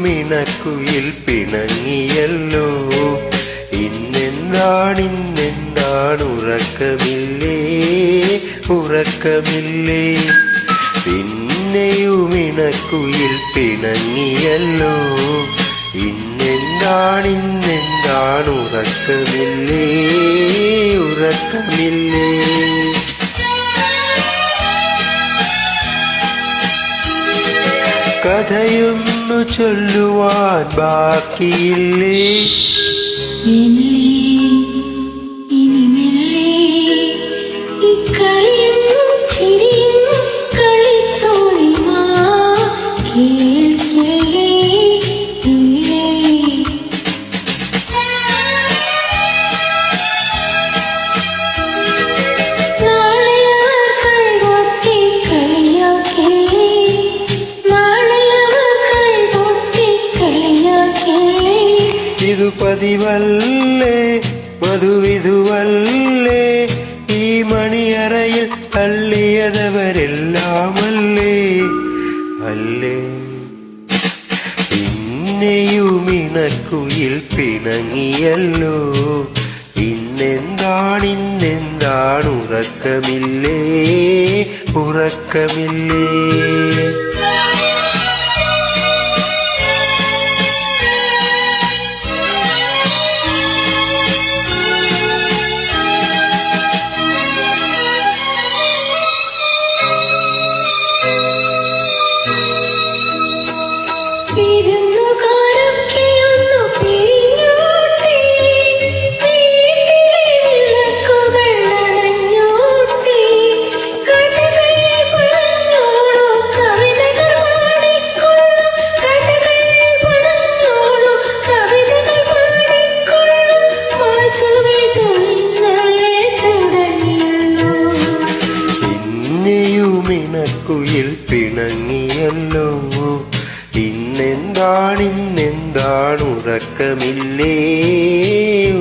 മിണക്കുയിൽ പിണങ്ങിയല്ലോ. ഇന്നെന്താണിന്നെന്താണ് ഉറക്കമില്ലേ? ഉറക്കമില്ലേ? പിന്നെയുമിണക്കുയിൽ പിണങ്ങിയല്ലോ. ഇന്നെന്താണിന്നെന്താണ് ഉറക്കമില്ലേ? ഉറക്കമില്ലേ? കഥയൊന്നു ചൊല്ലുവാൻ ബാക്കിയില്ലേ? പതിവല്ലേ മധുവിധുവല്ലേ ഈ മണിയറയിൽ തള്ളിയതവരെല്ലാമല്ലേ? അല്ലേ? പിന്നെയുമിണക്കുയിൽ പിണങ്ങിയല്ലോ. ഇന്നെന്താണിന്നെന്താണ് ഉറക്കമില്ലേ? പിന്നെയുമിണക്കുയിൽ പിണങ്ങിയല്ലോ ഇന്നെന്താണിന്നെന്താണ് ഉറക്കമില്ലേ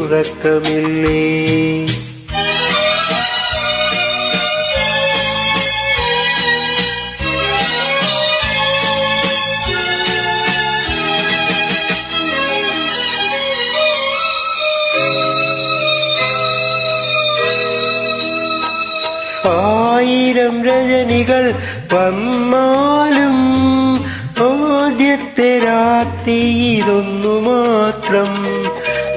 ഉറക്കമില്ലേ ആയിരം രജനികൾ വന്നാലും ആദ്യത്തെ രാത്രി ഇതൊന്നു മാത്രം.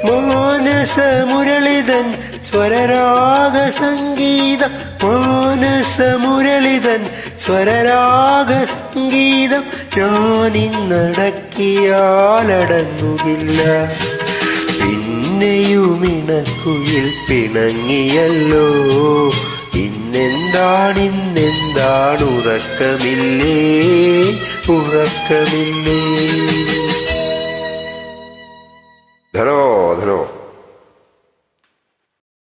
മാനസ മുരളിതൻ സ്വരരാഗ സംഗീതം. മാനസ മുരളിതൻ സ്വരരാഗ സംഗീതം. ഞാനിന്നടക്കിയാലടങ്ങുകില്ല പിന്നെയുമിണക്കുയിൽ പിണങ്ങിയല്ലോ. ഇന്നെന്താണിന്നെന്താണ് ഉറക്കമില്ലേ ഉറക്കമില്ലേ